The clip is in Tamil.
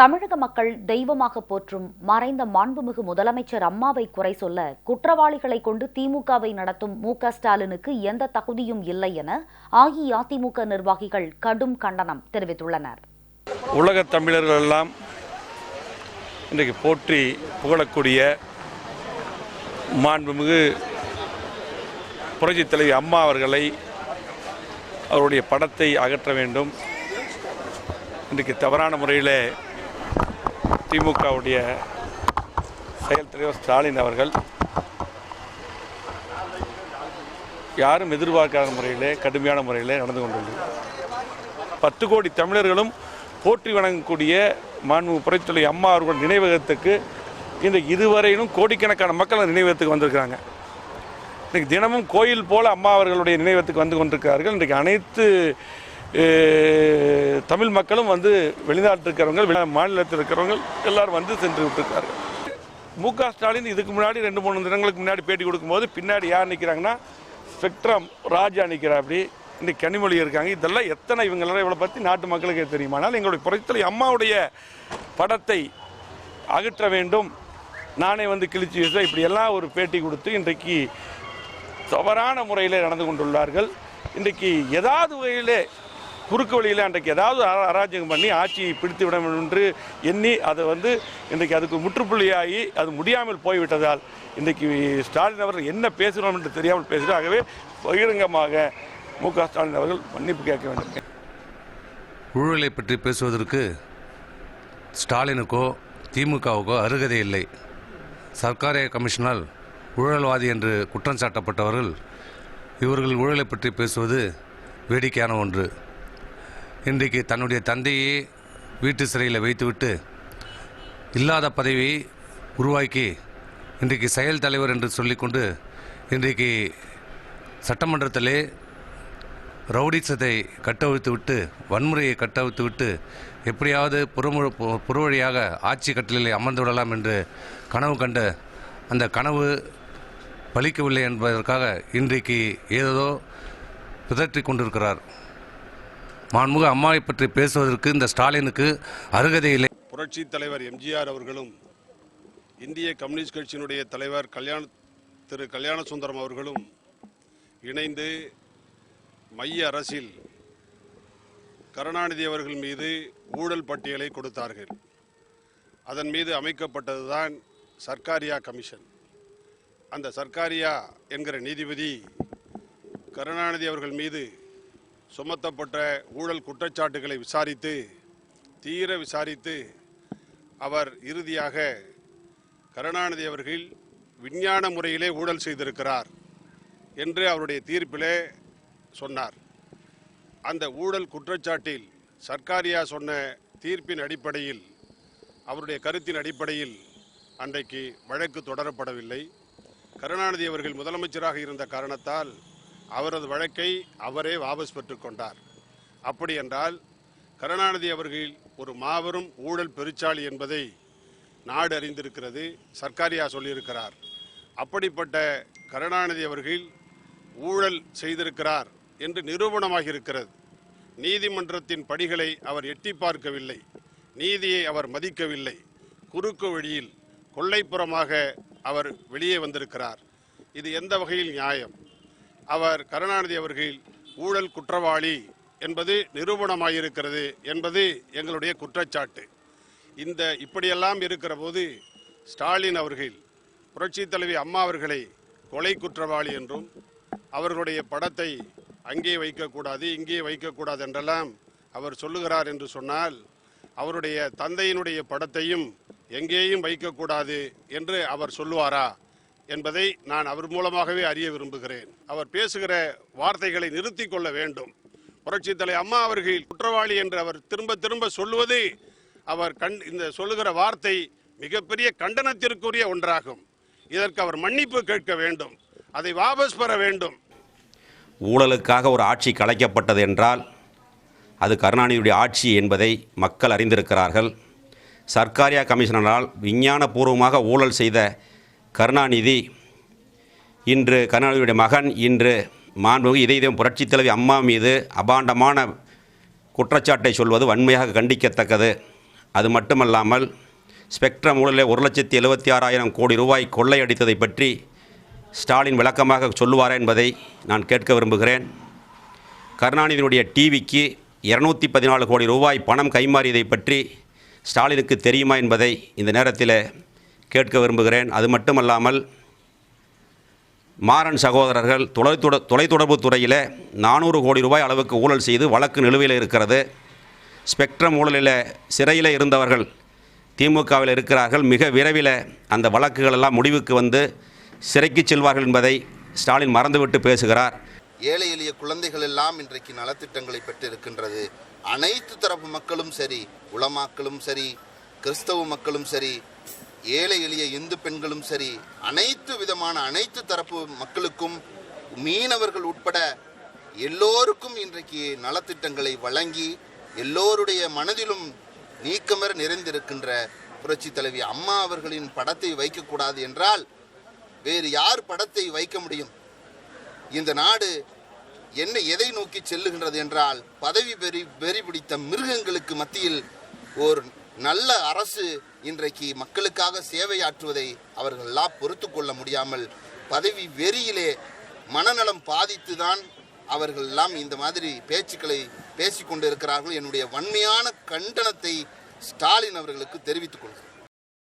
தமிழக மக்கள் தெய்வமாக போற்றும் மறைந்த மாண்புமிகு முதலமைச்சர் அம்மாவை குறை சொல்ல குற்றவாளிகளை கொண்டு திமுகவை நடத்தும் மு ஸ்டாலினுக்கு எந்த தகுதியும் இல்லை என அஇஅதிமுக நிர்வாகிகள் கடும் கண்டனம் தெரிவித்துள்ளனர். உலகத் தமிழர்கள் எல்லாம் இன்றைக்கு போற்றி புகழக்கூடிய மாண்புமிகு புரட்சித் தலைவி அம்மா அவர்களை அவருடைய படத்தை அகற்ற வேண்டும். இன்றைக்கு தவறான முறையில் திமுகவுடைய செயல் தலைவர் ஸ்டாலின் அவர்கள் யாரும் எதிர்பார்க்காத முறையிலே கடுமையான முறையிலே நடந்து கொண்டுள்ளது. பத்து கோடி தமிழர்களும் போற்றி வணங்கக்கூடிய மாண்பு புரட்சித்தலை அம்மா அவர்கள் நினைவகத்துக்கு இந்த இதுவரையிலும் கோடிக்கணக்கான மக்கள் நினைவகத்துக்கு வந்திருக்கிறாங்க. இன்றைக்கு தினமும் கோயில் போல அம்மா அவர்களுடைய நினைவகத்துக்கு வந்து கொண்டிருக்கிறார்கள். இன்றைக்கு அனைத்து தமிழ் மக்களும் வந்து வெளிநாட்டில் இருக்கிறவங்க மாநிலத்தில் இருக்கிறவங்க எல்லாரும் வந்து சென்று விட்டுருக்கார்கள். மு க ஸ்டாலின் இதுக்கு முன்னாடி ரெண்டு மூணு தினங்களுக்கு முன்னாடி பேட்டி கொடுக்கும்போது பின்னாடி யார் நிற்கிறாங்கன்னா ஸ்பெக்ட்ரம் ராஜா நிற்கிறா அப்படி. இன்னைக்கு கனிமொழி இருக்காங்க. இதெல்லாம் எத்தனை இவங்களெல்லாம் இவளை பற்றி நாட்டு மக்களுக்கே தெரியுமா. ஆனால் எங்களுடைய புரட்சித்தலை அம்மாவுடைய படத்தை அகற்ற வேண்டும். நானே வந்து கிழிச்சு வீச இப்படியெல்லாம் ஒரு பேட்டி கொடுத்து இன்றைக்கு தவறான முறையில் நடந்து கொண்டுள்ளார்கள். இன்றைக்கு ஏதாவது வகையிலே குறுக்கு வழியில் அன்றைக்கு ஏதாவது அராஜகம் பண்ணி ஆட்சியை பிடித்து விட வேண்டும் என்று எண்ணி அதை வந்து இன்றைக்கு அதுக்கு முற்றுப்புள்ளியாகி அது முடியாமல் போய்விட்டதால் இன்றைக்கு ஸ்டாலின் அவர்கள் என்ன பேசுகிறோம் என்று தெரியாமல் பேசுகிறோம் ஆகவே பகிரங்கமாக மு க ஸ்டாலின் அவர்கள் மன்னிப்பு கேட்க வேண்டும். ஊழலை பற்றி பேசுவதற்கு ஸ்டாலினுக்கோ திமுகவுக்கோ அருகதை இல்லை. சர்க்காரிய கமிஷனால் ஊழல்வாதி என்று குற்றம் சாட்டப்பட்டவர்கள் இவர்கள் ஊழலை பற்றி பேசுவது வேடிக்கையான ஒன்று. இன்றைக்கு தன்னுடைய தந்தையை வீட்டு சிறையில் வைத்துவிட்டு இல்லாத பதவியை உருவாக்கி இன்றைக்கு செயல் தலைவர் என்று சொல்லிக்கொண்டு இன்றைக்கு சட்டமன்றத்திலே ரவுடிசத்தை கட்டவிழ்த்து விட்டு வன்முறையை கட்டவிழ்த்து விட்டு எப்படியாவது புறமு புறவழியாக ஆட்சி கட்டளையில் அமர்ந்து விடலாம் என்று கனவு கண்ட அந்த கனவு பலிக்கவில்லை என்பதற்காக இன்றைக்கு ஏதோ பிதற்றிக் கொண்டிருக்கிறார். மாண்புமிகு அம்மாவை பற்றி பேசுவதற்கு இந்த ஸ்டாலினுக்கு அருகதை இல்லை. புரட்சி தலைவர் எம்ஜிஆர் அவர்களும் இந்திய கம்யூனிஸ்ட் கட்சியினுடைய தலைவர் கல்யாண திரு கல்யாண சுந்தரம் அவர்களும் இணைந்து மைய அரசில் கருணாநிதி அவர்கள் மீது ஊழல் பட்டியலை கொடுத்தார்கள். அதன் மீது அமைக்கப்பட்டதுதான் சர்க்காரியா கமிஷன். அந்த சர்க்காரியா என்கிற நீதிபதி கருணாநிதி அவர்கள் மீது சுமத்தப்பட்ட ஊழல் குற்றச்சாட்டுகளை விசாரித்து தீர விசாரித்து அவர் இறுதியாக கருணாநிதி அவர்கள் விஞ்ஞான முறையிலே ஊழல் செய்திருக்கிறார் என்று அவருடைய தீர்ப்பிலே சொன்னார். அந்த ஊழல் குற்றச்சாட்டில் சர்க்காரியா சொன்ன தீர்ப்பின் அடிப்படையில் அவருடைய கருத்தின் அடிப்படையில் அன்றைக்கு வழக்கு தொடரப்படவில்லை. கருணாநிதி அவர்கள் முதலமைச்சராக இருந்த காரணத்தால் அவரது வழக்கை அவரே வாபஸ் பெற்றுக்கொண்டார் அப்படி என்றால் கருணாநிதி அவர்கள் ஒரு மாபெரும் ஊழல் பெருச்சாளி என்பதை நாடு அறிந்திருக்கிறது சர்க்காரியா சொல்லியிருக்கிறார். அப்படிப்பட்ட கருணாநிதி அவர்கள் ஊழல் செய்திருக்கிறார் என்று நிரூபணமாக இருக்கிறது. நீதிமன்றத்தின் படிகளை அவர் எட்டி பார்க்கவில்லை நீதியை அவர் மதிக்கவில்லை. குறுக்கு வழியில் கொள்ளைப்புறமாக அவர் வெளியே வந்திருக்கிறார். இது எந்த வகையில் நியாயம்? அவர் கருணாநிதி அவர்கள் ஊழல் குற்றவாளி என்பது நிரூபணமாயிருக்கிறது என்பது எங்களுடைய குற்றச்சாட்டு. இந்த இப்படியெல்லாம் இருக்கிற போது ஸ்டாலின் அவர்கள் புரட்சித் தலைவி அம்மா அவர்களை கொலை குற்றவாளி என்றும் அவர்களுடைய படத்தை அங்கே வைக்கக்கூடாது இங்கே வைக்கக்கூடாது என்றெல்லாம் அவர் சொல்லுகிறார் என்று சொன்னால் அவருடைய தந்தையினுடைய படத்தையும் எங்கேயும் வைக்கக்கூடாது என்று அவர் சொல்லுவாரா? என்பதை நான் அவர் மூலமாகவே அறிய விரும்புகிறேன். அவர் பேசுகிற வார்த்தைகளை நிறுத்திக் கொள்ள வேண்டும். புரட்சி தலை அம்மா அவர்கள் குற்றவாளி என்று அவர் திரும்ப திரும்ப சொல்லுவது அவர் கண் இந்த சொல்லுகிற வார்த்தை மிகப்பெரிய கண்டனத்திற்குரிய ஒன்றாகும். இதற்கு அவர் மன்னிப்பு கேட்க வேண்டும். அதை வாபஸ் பெற வேண்டும். ஊழலுக்காக ஒரு ஆட்சி கலைக்கப்பட்டது என்றால் அது கருணாநிதியுடைய ஆட்சி என்பதை மக்கள் அறிந்திருக்கிறார்கள். சர்க்காரியா கமிஷனரால் விஞ்ஞானபூர்வமாக ஊழல் செய்த கருணாநிதி இன்று கருணாநிதியுடைய மகன் இன்று மாண்புமிகு இதயம் புரட்சித் தலைவி அம்மா மீது அபாண்டமான குற்றச்சாட்டை சொல்வது வன்மையாக கண்டிக்கத்தக்கது. அது மட்டுமல்லாமல் ஸ்பெக்ட்ரம் ஊழலில் ஒரு லட்சத்தி எழுபத்தி ஆறாயிரம் கோடி ரூபாய் கொள்ளையடித்ததை பற்றி ஸ்டாலின் விளக்கமாக சொல்லுவாரா என்பதை நான் கேட்க விரும்புகிறேன். கருணாநிதியினுடைய டிவிக்கு இரநூத்தி பதினாலு கோடி ரூபாய் பணம் கைமாறியதை பற்றி ஸ்டாலினுக்கு தெரியுமா என்பதை இந்த நேரத்தில் கேட்க விரும்புகிறேன். அது மட்டுமல்லாமல் மாறன் சகோதரர்கள் தொலைத்தொட தொலைத்தொடர்பு துறையில் நானூறு கோடி ரூபாய் அளவுக்கு ஊழல் செய்து வழக்கு நிலுவையில் இருக்கிறது. ஸ்பெக்ட்ரம் ஊழலில் சிறையில் இருந்தவர்கள் திமுகவில் இருக்கிறார்கள். மிக விரைவில் அந்த வழக்குகள் எல்லாம் முடிவுக்கு வந்து சிறைக்கு செல்வார்கள் என்பதை ஸ்டாலின் மறந்துவிட்டு பேசுகிறார். ஏழை எளிய குழந்தைகள் எல்லாம் இன்றைக்கு நலத்திட்டங்களை பெற்றிருக்கின்றது. அனைத்து தரப்பு மக்களும் சரி உலமாக்களும் சரி கிறிஸ்தவ மக்களும் சரி ஏழை எளிய இந்து பெண்களும் சரி அனைத்து விதமான அனைத்து தரப்பு மக்களுக்கும் மீனவர்கள் உட்பட எல்லோருக்கும் இன்றைக்கு நலத்திட்டங்களை வழங்கி எல்லோருடைய மனதிலும் நீக்கமர நிறைந்திருக்கின்ற புரட்சி தலைவி அம்மா அவர்களின் படத்தை வைக்கக்கூடாது என்றால் வேறு யார் படத்தை வைக்க முடியும்? இந்த நாடு என்ன எதை நோக்கி செல்லுகின்றது என்றால் பதவி வெறி வெறி பிடித்த மிருகங்களுக்கு மத்தியில் ஓர் நல்ல அரசு இன்றைக்கு மக்களுக்காக சேவையாற்றுவதை அவர்கள் எல்லாம் பொறுத்து கொள்ள முடியாமல் பதவி வெறியிலே மனநலம் பாதித்து தான் அவர்கள் எல்லாம் இந்த மாதிரி பேச்சுக்களை பேசிக்கொண்டு இருக்கிறார்கள் என்னுடைய வன்மையான கண்டனத்தை ஸ்டாலின் அவர்களுக்கு தெரிவித்துக் கொள்கிறேன்.